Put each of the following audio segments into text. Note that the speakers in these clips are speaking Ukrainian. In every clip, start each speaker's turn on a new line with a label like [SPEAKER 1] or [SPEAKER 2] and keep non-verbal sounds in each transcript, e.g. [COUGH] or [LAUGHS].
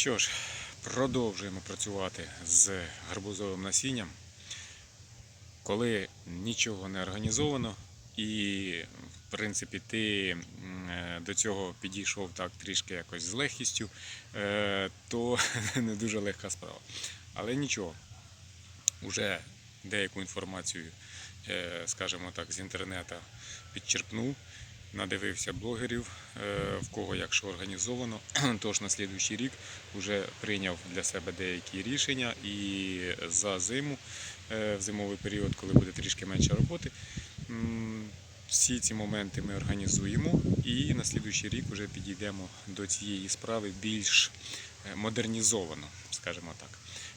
[SPEAKER 1] Що ж, продовжуємо працювати з гарбузовим насінням. Коли нічого не організовано і, в принципі, ти е, до цього підійшов так трішки якось з легкістю, е, то [LAUGHS] не дуже легка справа. Але нічого, уже деяку інформацію, е, скажімо так, з інтернету підчерпнув, надивився блогерів, е, в кого як що організовано. [CLEARS THROAT] Тож на слідуючий рік вже прийняв для себе деякі рішення і за зиму, е, в зимовий період, коли буде трішки менше роботи. Всі ці моменти ми організуємо і на слідуючий рік вже підійдемо до цієї справи більш е, модернізовано, скажімо так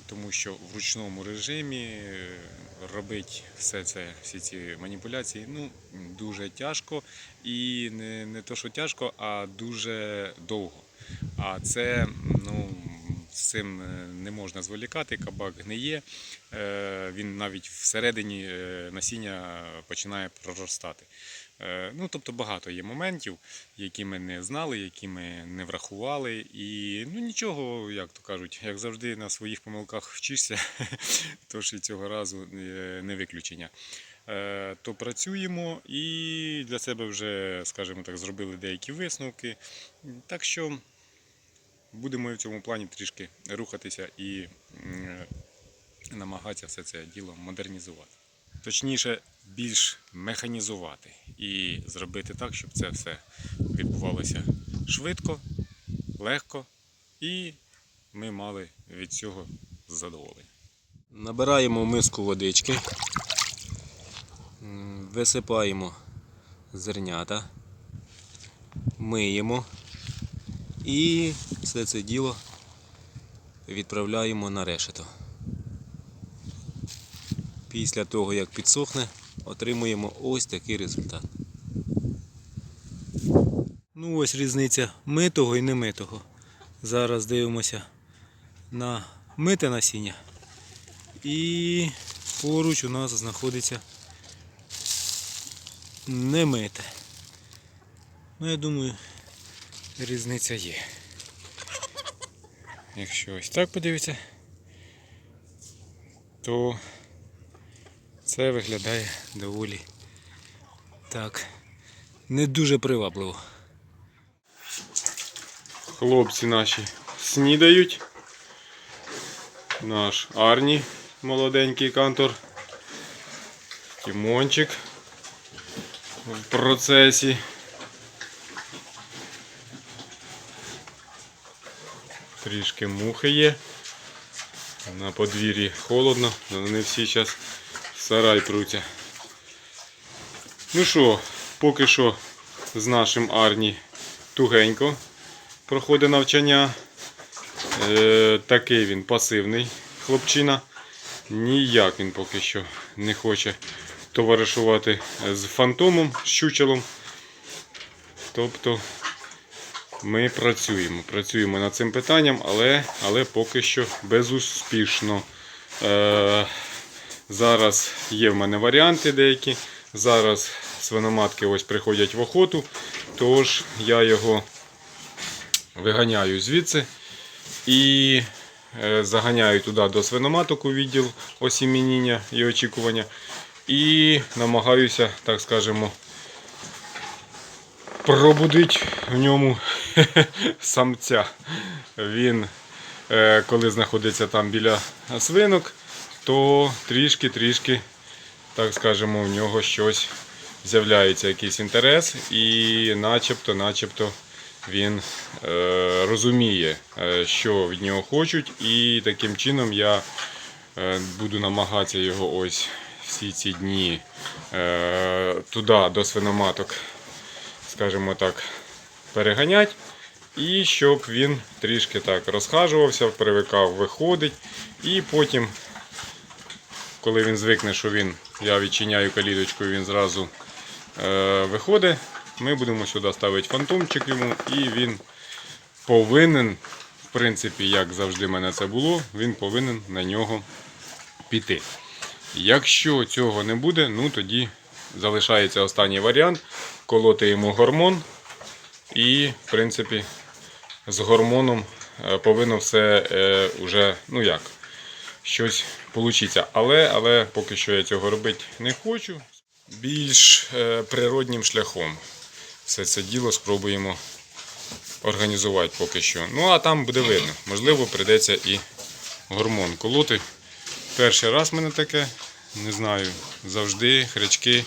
[SPEAKER 1] тому що в ручному режимі робити все це, всі ці маніпуляції ну, дуже тяжко. І не, не то, що тяжко, а дуже довго. А це ну, з цим е, не можна зволікати, кабак гниє, е, він навіть всередині е, насіння починає проростати. Е, Ну, тобто багато є моментів, які ми не знали, які ми не врахували. І ну нічого, як то кажуть, як завжди на своїх помилках вчишся, [LAUGHS] тож і цього разу е, не виключення. Е, То працюємо і для себе вже, скажімо так, зробили деякі висновки. Так що будемо в цьому плані трішки рухатися і намагатися все це діло модернізувати. Точніше, більш механізувати і зробити так, щоб це все відбувалося швидко, легко і ми мали від цього задоволення.
[SPEAKER 2] Набираємо миску водички, висипаємо зернята, миємо і все це діло відправляємо на решето. Після того, як підсохне, отримуємо ось такий результат. Ну ось різниця митого і немитого. Зараз дивимося на мите насіння. І поруч у нас знаходиться немите. Ну, я думаю, різниця є. Якщо ось так подивитися, то це виглядає доволі так. Не дуже привабливо.
[SPEAKER 1] Хлопці наші снідають. Наш Арні, молоденький кантор. Тімончик в процесі. Трішки мухи є. На подвір'ї холодно, але вони всі зараз сарай пруться. Ну що, поки що з нашим Арні тугенько проходить навчання. Е, такий він пасивний хлопчина. Ніяк він поки що не хоче товаришувати з фантомом, з щучелом. Тобто ми працюємо. Працюємо над цим питанням, але, але поки що безуспішно. Е, зараз є в мене варіанти деякі. Зараз свиноматки ось приходять в охоту, тож я його виганяю звідси і е, заганяю туди до свиноматок у відділ осімініння і очікування. І намагаюся, так скажемо, пробудити в ньому [LAUGHS] самця. Він, е, коли знаходиться там біля свинок, то трішки-трішки, так скажемо, в нього щось з'являється якийсь інтерес, і начебто, начебто він е, розуміє, е, що від нього хочуть, і таким чином я е, буду намагатися його ось всі ці дні е, туди до свиноматок, скажімо так, переганять. І щоб він трішки так розхажувався, привикав, виходить. І потім, коли він звикне, що він, я відчиняю каліточку, він зразу е, виходить, ми будемо сюди ставити фантомчик йому, і він повинен, в принципі, як завжди в мене це було, він повинен на нього піти. Якщо цього не буде, ну тоді залишається останній варіант. Колоти йому гормон. І, в принципі, з гормоном е, повинно все е, уже, ну як, щось получиться. Але, але поки що я цього робити не хочу. Більш е, природнім шляхом. Все це діло спробуємо організувати поки що. Ну а там буде видно. Можливо, прийдеться і гормон колоти. Перший раз в мене таке, не знаю, завжди хрячки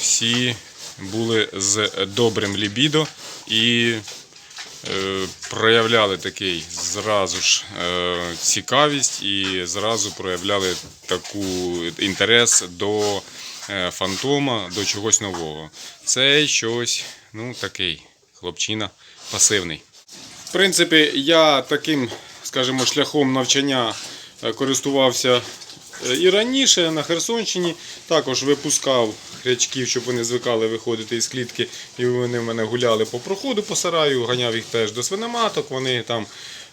[SPEAKER 1] всі були з добрим лібідо і проявляли такий зразу ж е, цікавість і зразу проявляли таку інтерес до е, фантома, до чогось нового. Цей щось, ну такий хлопчина пасивний. В принципі, я таким, скажімо, шляхом навчання е, користувався е, і раніше на Херсонщині. Також випускав хрячків, щоб вони звикали виходити із клітки, і вони в мене гуляли по проходу по сараю, ганяв їх теж до свиноматок. Вони там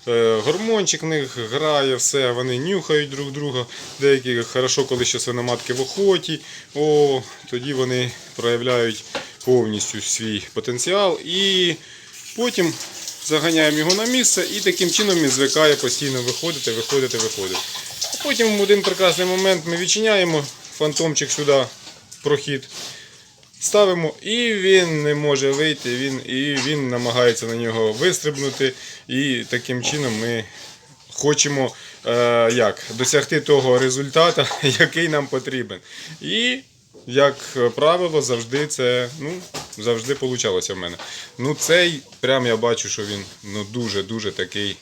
[SPEAKER 1] е, гормончик в них грає, все, вони нюхають друг друга. Деякі хорошо, коли ще свиноматки в охоті. О, тоді вони проявляють повністю свій потенціал. І потім заганяємо його на місце і таким чином він звикає постійно виходити, виходити, виходити. Потім в один прекрасний момент ми відчиняємо фантомчик сюди прохід. Ставимо, і він не може вийти, він, і він намагається на нього вистрибнути. І таким чином ми хочемо е, як, досягти того результату, [LAUGHS] який нам потрібен. І, як правило, завжди це ну, завжди получалося в мене. Ну, цей прям я бачу, що він ну, дуже-дуже такий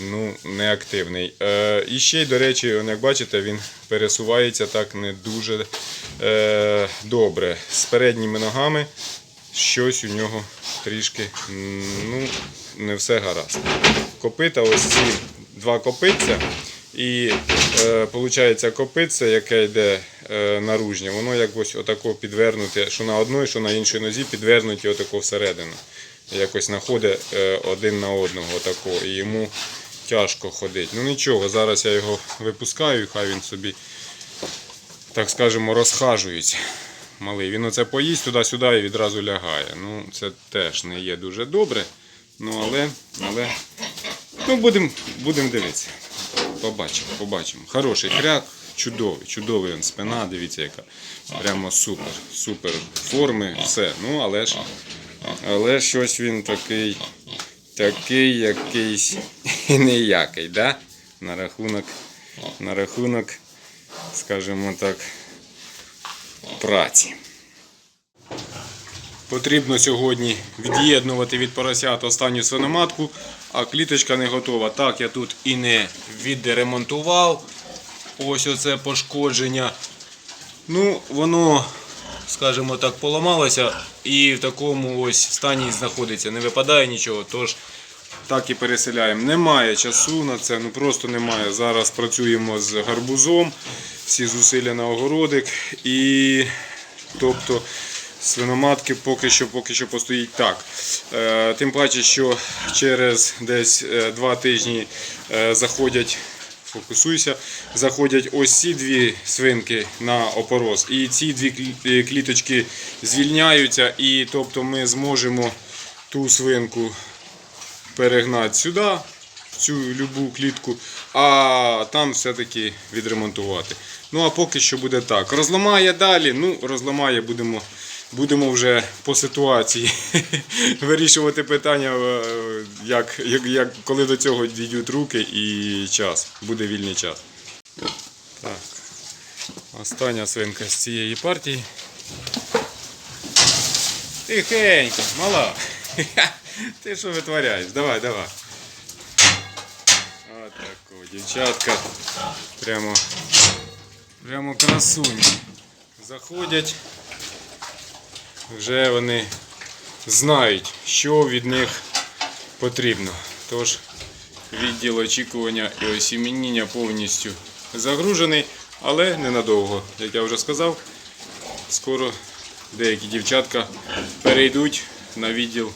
[SPEAKER 1] ну, неактивний. Е, і ще й, до речі, як бачите, він пересувається так не дуже е, добре. З передніми ногами щось у нього трішки ну, не все гаразд. Копита, ось ці два копитця. І е, виходить, копитце, яке йде е, наружнє, воно якось отако підвернуте, що на одній, що на іншій нозі підвернуті отако всередину. Якось знаходить е, один на одного отако, і йому тяжко ходити. Ну нічого, зараз я його випускаю, хай він собі, так скажемо, розхажується. Малий. Він оце поїсть туди-сюди і відразу лягає. Ну, це теж не є дуже добре. Ну, але, але ну, будемо будем дивитися. Побачимо, побачимо. Хороший хряк, чудовий, чудовий він спина, дивіться, яка. Прямо супер, супер форми, все. Ну, але ж, але щось він такий, такий якийсь [LAUGHS] ніякий, да? На рахунок, на рахунок, скажімо так, праці. Потрібно сьогодні від'єднувати від поросят останню свиноматку, а кліточка не готова. Так, я тут і не відремонтував. Ось оце пошкодження. Ну, воно, скажімо так, поламалося і в такому ось стані знаходиться. Не випадає нічого, тож так і переселяємо. Немає часу на це, ну просто немає. Зараз працюємо з гарбузом, всі зусилля на огородик. І тобто свиноматки поки що поки що постоїть так. Е, тим паче, що через десь е, два тижні е, заходять. Фокусуйся, заходять ось ці дві свинки на опороз, і ці дві кліточки звільняються, і тобто ми зможемо ту свинку перегнати сюди, в цю любу клітку, а там все-таки відремонтувати. Ну а поки що буде так. Розламає далі, ну розламає, будемо, будемо вже по ситуації [LAUGHS] вирішувати питання, е, як, як, як, коли до цього дійдуть руки і час. Буде вільний час. Так. Остання свинка з цієї партії. Тихенько, мала. [LAUGHS] Ти що витворяєш? Давай, давай. Отако, дівчатка. Прямо, прямо красуні. Заходять. Вже вони знають, що від них потрібно. Тож відділ очікування і осіміння повністю загружений, але ненадовго. Як я вже сказав, скоро деякі дівчатка перейдуть на відділ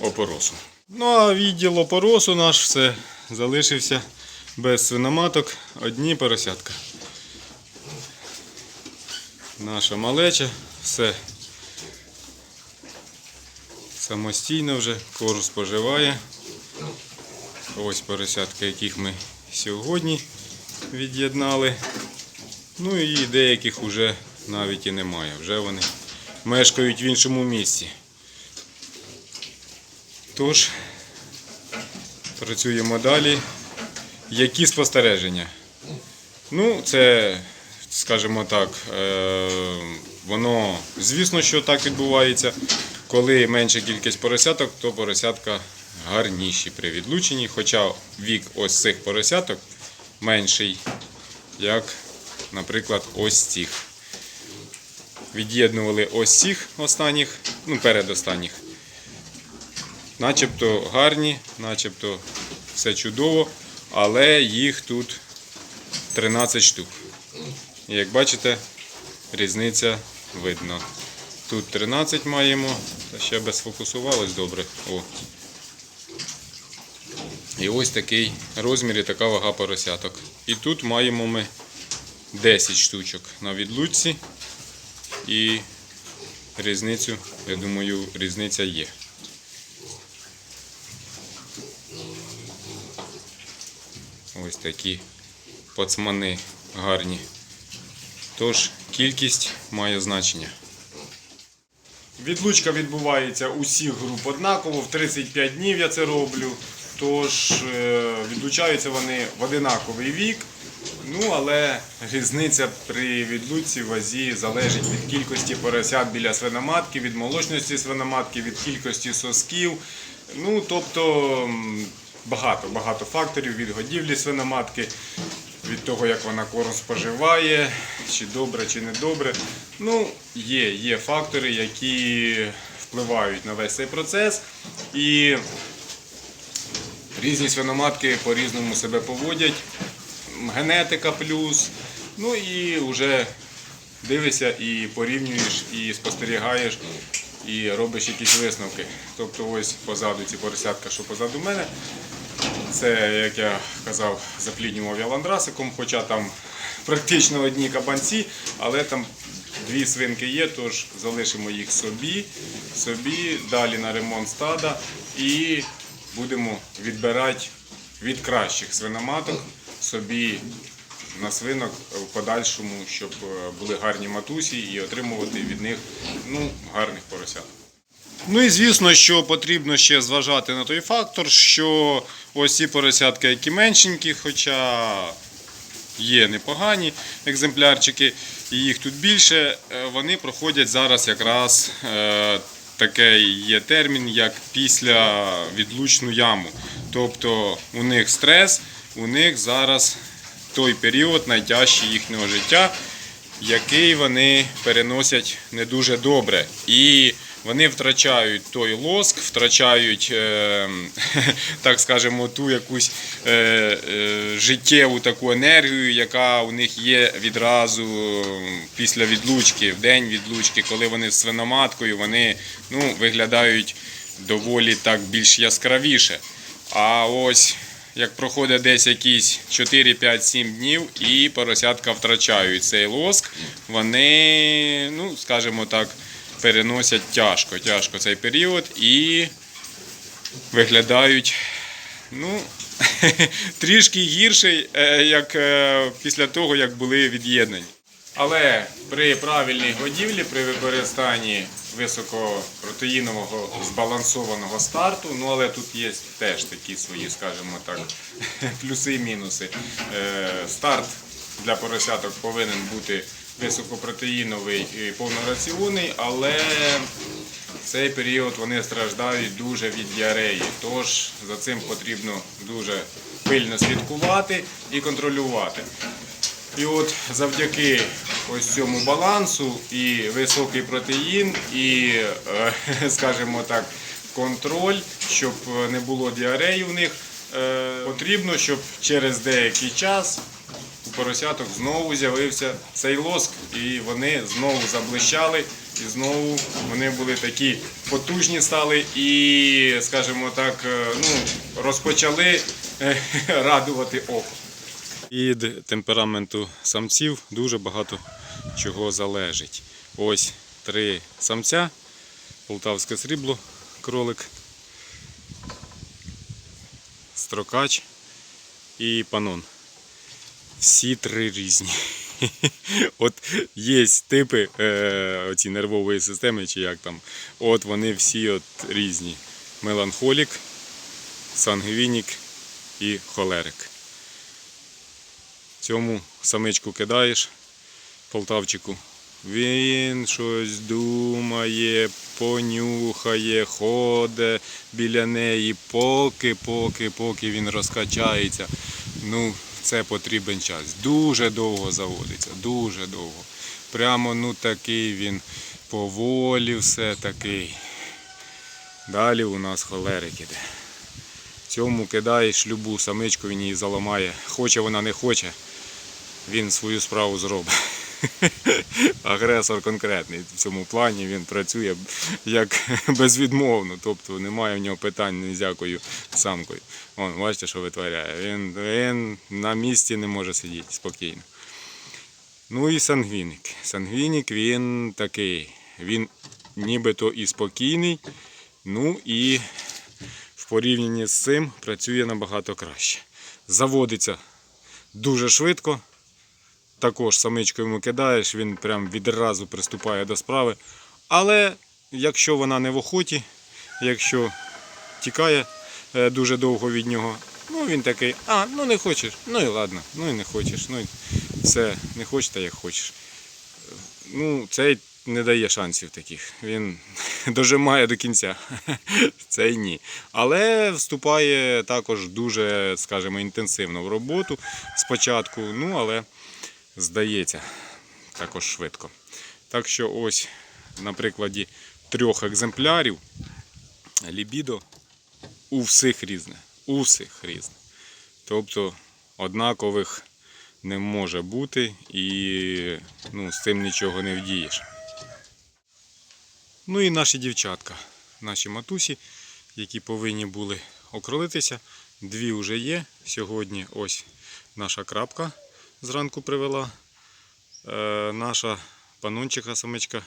[SPEAKER 1] опоросу. Ну а відділ опоросу наш все залишився без свиноматок, одні поросятка. наша малеча, все самостійно вже, корм споживає. Ось поросятки, яких ми сьогодні від'єднали. Ну і деяких вже навіть і немає. Вже вони мешкають в іншому місці. Тож, працюємо далі. Які спостереження? Ну, це, скажімо так, е, воно, звісно, що так відбувається. Коли менша кількість поросяток, то поросятка гарніші при відлученні. Хоча вік ось цих поросяток менший, як, наприклад, ось цих. Від'єднували ось цих останніх, ну, передостанніх. Начебто гарні, начебто все чудово, але їх тут 13 штук. Як бачите, різниця видно. Тут 13 маємо, ще би сфокусувалось добре. О. І ось такий розмір і така вага поросяток. І тут маємо ми 10 штучок на відлучці. І різницю, я думаю, різниця є. Ось такі пацмани гарні. Тож кількість має значення. Відлучка відбувається усіх груп однаково. В 35 днів я це роблю. Тож е, відлучаються вони в одинаковий вік. Ну, але різниця при відлучці вазі залежить від кількості поросят біля свиноматки, від молочності свиноматки, від кількості сосків. Ну, тобто багато, багато факторів від годівлі свиноматки, від того, як вона корм споживає, чи добре, чи не добре. Ну, є, є фактори, які впливають на весь цей процес. І різні свиноматки по-різному себе поводять. Генетика плюс. Ну і вже дивишся і порівнюєш, і спостерігаєш, і робиш якісь висновки. Тобто ось позаду ці поросятка, що позаду мене. Це, як я казав, запліднював я ландрасиком, хоча там практично одні кабанці, але там дві свинки є, тож залишимо їх собі, собі, далі на ремонт стада і будемо відбирати від кращих свиноматок собі на свинок в подальшому, щоб е, були гарні матусі і отримувати від них ну, гарних поросят. Ну і звісно, що потрібно ще зважати на той фактор, що ось ці поросятки, які меншенькі, хоча є непогані екземплярчики, і їх тут більше, е, вони проходять зараз якраз е, такий є термін, як після відлучну яму. Тобто у них стрес, у них зараз той період найтяжчий їхнього життя, який вони переносять не дуже добре. І вони втрачають той лоск, втрачають, е, [LAUGHS] так скажемо, ту якусь е, е, життєву таку енергію, яка у них є відразу після відлучки, в день відлучки, коли вони з свиноматкою, вони ну, виглядають доволі так більш яскравіше. А ось як проходить десь якісь 4, 5, 7 днів, і поросятка втрачають цей лоск, вони, ну, скажімо так, переносять тяжко, тяжко цей період і виглядають, ну, [LAUGHS] трішки гірше, е, як е, після того, як були від'єднані. Але при правильній годівлі, при використанні високопротеїнового збалансованого старту, ну але тут є теж такі свої, скажімо так, [LAUGHS] плюси і мінуси. Е, Старт для поросяток повинен бути високопротеїновий і повнораціонний, але в цей період вони страждають дуже від діареї. Тож за цим потрібно дуже пильно слідкувати і контролювати. І от завдяки ось цьому балансу і високий протеїн, і, е, [LAUGHS] скажімо так, контроль, щоб не було діареї в них, е, потрібно, щоб через деякий час поросяток знову з'явився цей лоск, і вони знову заблищали, і знову вони були такі потужні стали і, скажімо так, е, ну, розпочали е, [LAUGHS] радувати око. Від темпераменту самців дуже багато чого залежить. Ось три самця, полтавське срібло, кролик, строкач і панон. Всі три різні. [LAUGHS] От є типи е, оці нервової системи, чи як там. От вони всі от різні. Меланхолік, сангвінік і холерик. Цьому самичку кидаєш, полтавчику. Він щось думає, понюхає, ходить біля неї, поки, поки, поки він розкачається. Ну, це потрібен час. Дуже довго заводиться, дуже довго. Прямо ну такий він поволі все такий. Далі у нас холерик іде. Цьому кидаєш любу самичку, він її заламає. Хоче вона не хоче, він свою справу зробить. [LAUGHS] Агресор конкретний в цьому плані він працює як [LAUGHS] безвідмовно, тобто немає в нього питань ні з якою самкою. Вон, бачите, що витворяє. Він, він на місці не може сидіти спокійно. Ну і сангвінік. Сангвінік він такий. Він нібито і спокійний, ну і в порівнянні з цим працює набагато краще. Заводиться дуже швидко. Також самичку йому кидаєш, він прям відразу приступає до справи. Але якщо вона не в охоті, якщо тікає е, дуже довго від нього, ну він такий, а, ну не хочеш, ну і ладно, ну і не хочеш, ну і все, не хочеш, та як хочеш. Ну, цей не дає шансів таких. Він [LAUGHS] дожимає до кінця. [LAUGHS] Цей ні. Але вступає також дуже, скажімо, інтенсивно в роботу спочатку, ну але здається також швидко. Так що ось на прикладі трьох екземплярів лібідо у всіх різне. У всіх різне. Тобто однакових не може бути і ну, з цим нічого не вдієш. Ну і наші дівчатка, наші матусі, які повинні були окролитися. Дві вже є. Сьогодні ось наша крапка зранку привела. Е, наша панончиха самичка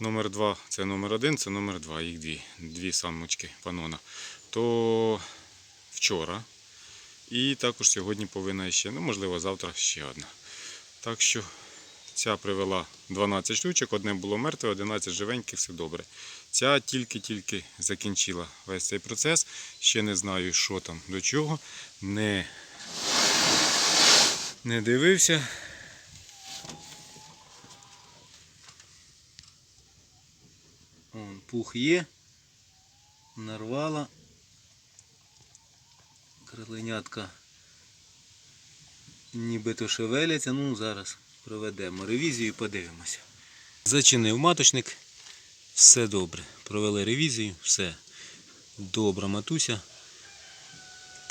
[SPEAKER 1] номер 2 це номер 1, це номер 2, їх дві, дві самочки панона. То вчора. І також сьогодні повинна ще, ну можливо, завтра ще одна. Так що ця привела 12 штучок, одне було мертве, 11 живеньких, все добре. Ця тільки-тільки закінчила весь цей процес. Ще не знаю, що там до чого. Не, не дивився.
[SPEAKER 2] Вон, пух є. Нарвала. Криленятка нібито шевеляться. Ну, зараз проведемо ревізію і подивимося. Зачинив маточник. Все добре. Провели ревізію, все. Добра матуся.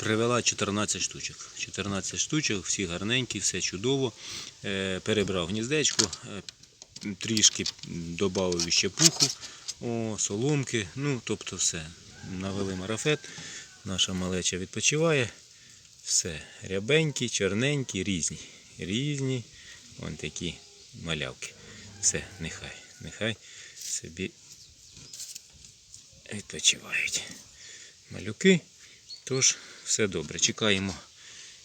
[SPEAKER 2] Привела 14 штучок. 14 штучок, всі гарненькі, все чудово. Е, перебрав гніздечко, е, трішки додав ще пуху, о, соломки, ну, тобто все. Навели марафет, наша малеча відпочиває. Все, рябенькі, чорненькі, різні. Різні. Вон такі малявки. Все, нехай, нехай собі відпочивають. Малюки. Тож, все добре. Чекаємо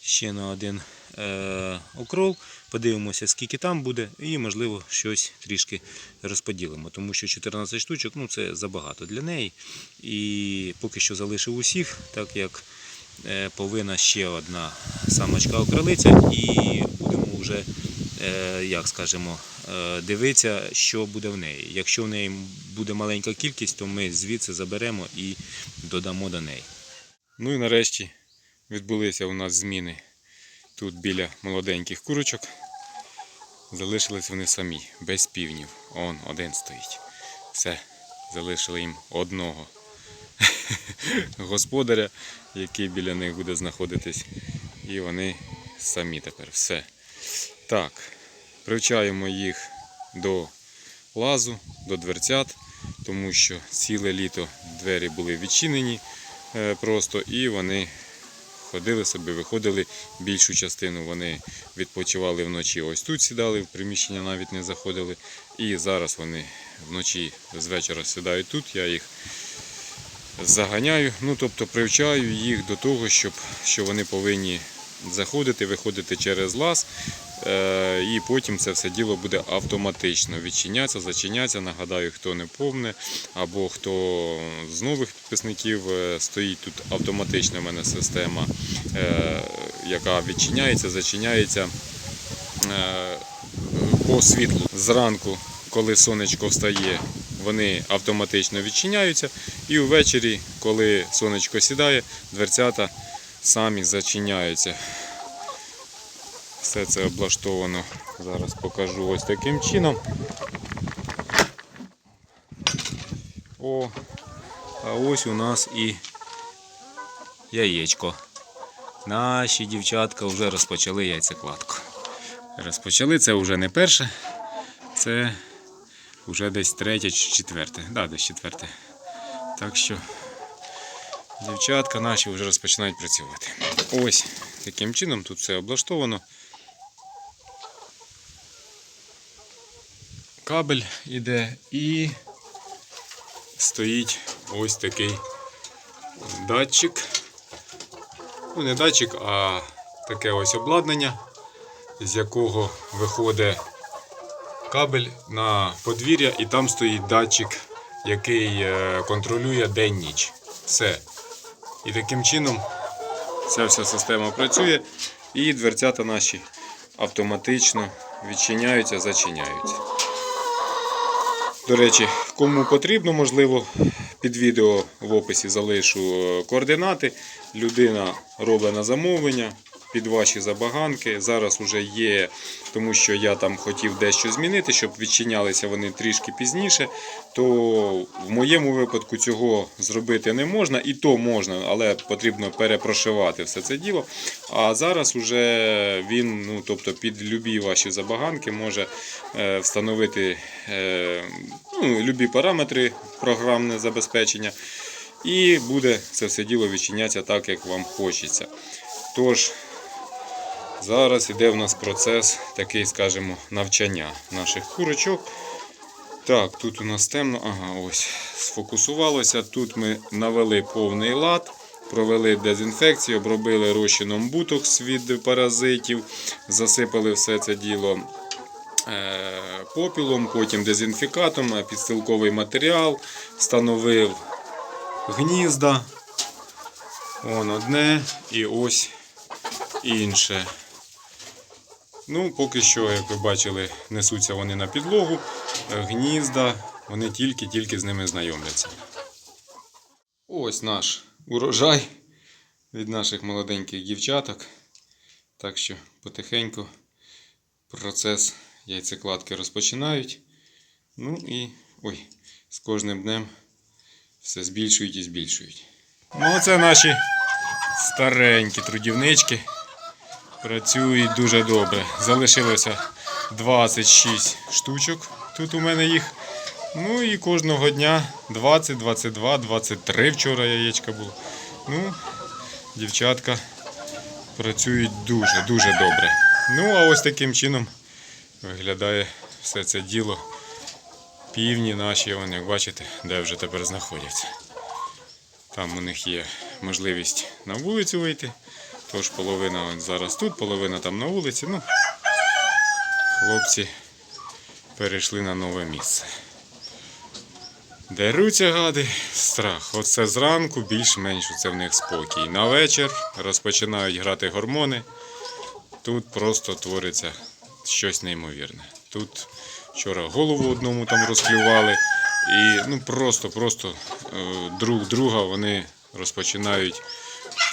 [SPEAKER 2] ще на один е, окрол. Подивимося, скільки там буде, і, можливо, щось трішки розподілимо. Тому що 14 штучок ну, це забагато для неї. І поки що залишив усіх, так як е, повинна ще одна самочка окролиця, і будемо вже, е, як скажемо, е, дивитися, що буде в неї. Якщо в неї буде маленька кількість, то ми звідси заберемо і додамо до неї.
[SPEAKER 1] Ну і нарешті відбулися у нас зміни тут біля молоденьких курочок. Залишились вони самі, без півнів. Он один стоїть. Все, залишили їм одного [LAUGHS] господаря, який біля них буде знаходитись. І вони самі тепер. Все. Так, привчаємо їх до лазу, до дверцят, тому що ціле літо двері були відчинені просто і вони ходили собі, виходили більшу частину. Вони відпочивали вночі. Ось тут сідали, в приміщення навіть не заходили. І зараз вони вночі з вечора сідають тут. Я їх заганяю, ну тобто привчаю їх до того, щоб, що вони повинні заходити, виходити через лаз. Е, і потім це все діло буде автоматично відчинятися, зачинятися. Нагадаю, хто не повне, або хто з нових підписників е, стоїть тут автоматична в мене система, е, яка відчиняється, зачиняється по світлу. Зранку, коли сонечко встає, вони автоматично відчиняються. І ввечері, коли сонечко сідає, дверцята самі зачиняються. Все це облаштовано. Зараз покажу ось таким чином. О, а ось у нас і яєчко. Наші дівчатка вже розпочали яйцекладку. Розпочали це вже не перше, це вже десь третє чи четверте. Да, десь четверте. Так що дівчатка наші вже розпочинають працювати. Ось таким чином тут все облаштовано. Кабель іде і стоїть ось такий датчик. Ну, не датчик, а таке ось обладнання, з якого виходить кабель на подвір'я, і там стоїть датчик, який е, контролює день-ніч. Все. І таким чином ця вся система працює, і дверцята наші автоматично відчиняються, зачиняються. До речі, кому потрібно, можливо, під відео в описі залишу е, координати. Людина робить на замовлення під ваші забаганки. Зараз вже є, тому що я там хотів дещо змінити, щоб відчинялися вони трішки пізніше. То в моєму випадку цього зробити не можна, і то можна, але потрібно перепрошивати все це діло. А зараз уже він, ну тобто під любі ваші забаганки може е, встановити е, ну, любі параметри програмне забезпечення. І буде це все діло відчинятися так, як вам хочеться. Тож, зараз іде в нас процес такий, скажімо, навчання наших курочок. Так, тут у нас темно, ага, ось сфокусувалося. Тут ми навели повний лад, провели дезінфекцію, обробили розчином бутокс від паразитів, засипали все це діло е, попілом, потім дезінфікатом, е, підстилковий матеріал, встановив гнізда. Вон одне і ось інше. Ну, поки що, як ви бачили, несуться вони на підлогу, е, гнізда, вони тільки-тільки з ними знайомляться. Ось наш урожай від наших молоденьких дівчаток. Так що потихеньку процес яйцекладки розпочинають. Ну і ой, з кожним днем все збільшують і збільшують. Ну, це наші старенькі трудівнички. Працюють дуже добре. Залишилося 26 штучок. Тут у мене їх. Ну і кожного дня 20, 22, 23 вчора яєчка було. Ну, дівчатка працюють дуже, дуже добре. Ну, а ось таким чином виглядає все це діло. Півні наші, вон, як бачите, де вже тепер знаходяться. Там у них є можливість на вулицю вийти. Тож половина зараз тут, половина там на вулиці. Ну, хлопці перейшли на нове місце. Деруться гади, страх. Оце зранку більш-менш це в них спокій. На вечір розпочинають грати гормони. Тут просто твориться щось неймовірне. Тут вчора голову одному там розклювали. І ну просто-просто е, друг друга вони розпочинають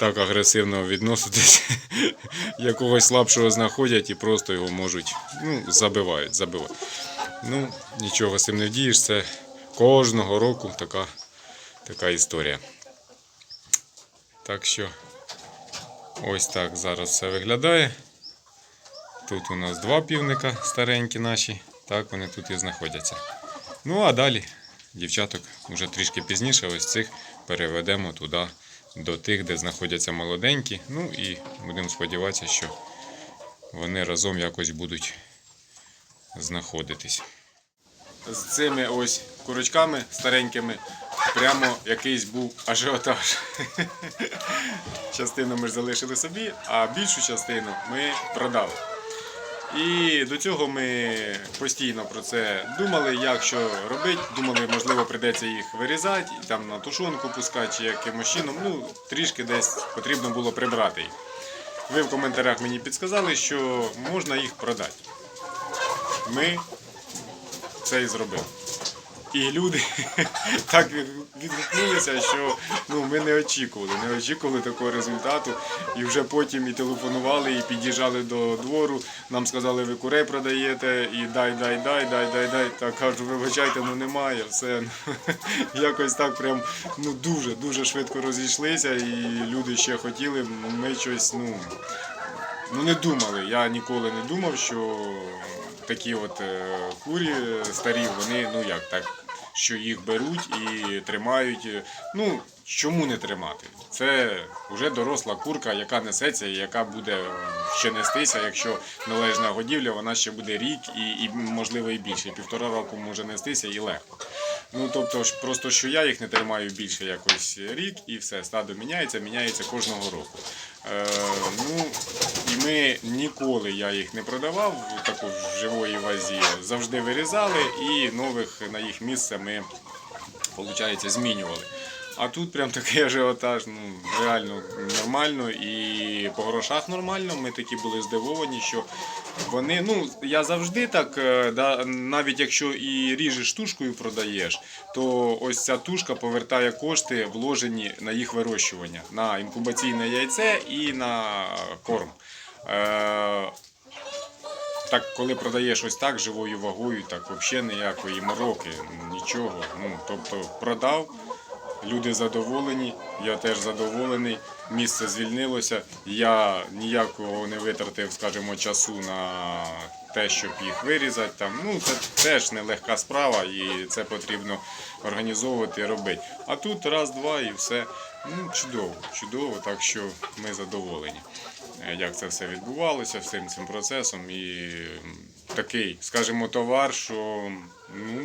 [SPEAKER 1] так агресивно відноситись, [LAUGHS] якогось слабшого знаходять і просто його можуть ну, забивають, забивають. Ну, нічого з цим не вдієш, це кожного року така, така історія. Так що ось так зараз все виглядає. Тут у нас два півника старенькі наші, так вони тут і знаходяться. Ну а далі дівчаток вже трішки пізніше, ось цих переведемо туди до тих, де знаходяться молоденькі. Ну і будемо сподіватися, що вони разом якось будуть знаходитись. З цими ось курочками старенькими прямо якийсь був ажіотаж. [LAUGHS] Частину ми ж залишили собі, а більшу частину ми продали. І до цього ми постійно про це думали, як що робити. Думали, можливо, прийдеться їх вирізати, і там на тушонку пускати чи якимось чином. Ну, трішки десь потрібно було прибрати їх. Ви в коментарях мені підсказали, що можна їх продати. Ми це і зробили. І люди [LAUGHS] так відгукнулися, що ну, ми не очікували, не очікували такого результату. І вже потім і телефонували, і під'їжджали до двору. Нам сказали, ви курей продаєте, і дай, дай, дай, дай, дай, дай. Так кажу, вибачайте, ну немає. Все [LAUGHS] якось так прям ну дуже дуже швидко розійшлися, і люди ще хотіли. Ми щось, ну. Ну не думали. Я ніколи не думав, що такі от е, курі старі, вони ну як так, що їх беруть і тримають. Ну чому не тримати? Це вже доросла курка, яка несеться і яка буде ще нестися. Якщо належна годівля, вона ще буде рік і, і можливо і більше. І Півтора року може нестися і легко. Ну тобто просто що я їх не тримаю більше якось рік, і все стадо міняється, міняється кожного року. Е, ну ми ніколи я їх не продавав таку в живої вазі. Завжди вирізали і нових на їх місце ми виходить, змінювали. А тут прям такий ажіотаж, ну реально нормально і по грошах нормально. Ми такі були здивовані, що вони, ну я завжди так, е, да, навіть якщо і ріжеш тушкою продаєш, то ось ця тушка повертає кошти, вложені на їх вирощування, на інкубаційне яйце і на корм. Е, так, коли продаєш ось так живою вагою, так взагалі ніякої мороки, нічого. Ну, тобто продав, люди задоволені, я теж задоволений. Місце звільнилося. Я ніякого не витратив, скажімо, часу на те, щоб їх вирізати. Там, ну, це теж нелегка справа, і це потрібно організовувати і робити. А тут раз, два і все. Ну, чудово, чудово, так що ми задоволені як це все відбувалося всім цим процесом. І такий, скажімо, товар, що ну,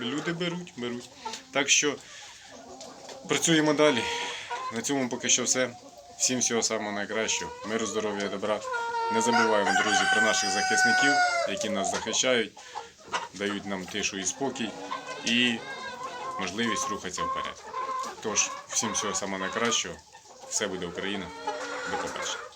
[SPEAKER 1] люди беруть, беруть. Так що працюємо далі. На цьому поки що все. Всім всього самого найкращого. Миру, здоров'я, добра. Не забуваємо, друзі, про наших захисників, які нас захищають, дають нам тишу і спокій і можливість рухатися вперед. Тож, всім всього самого найкращого. Все буде Україна. До побачення.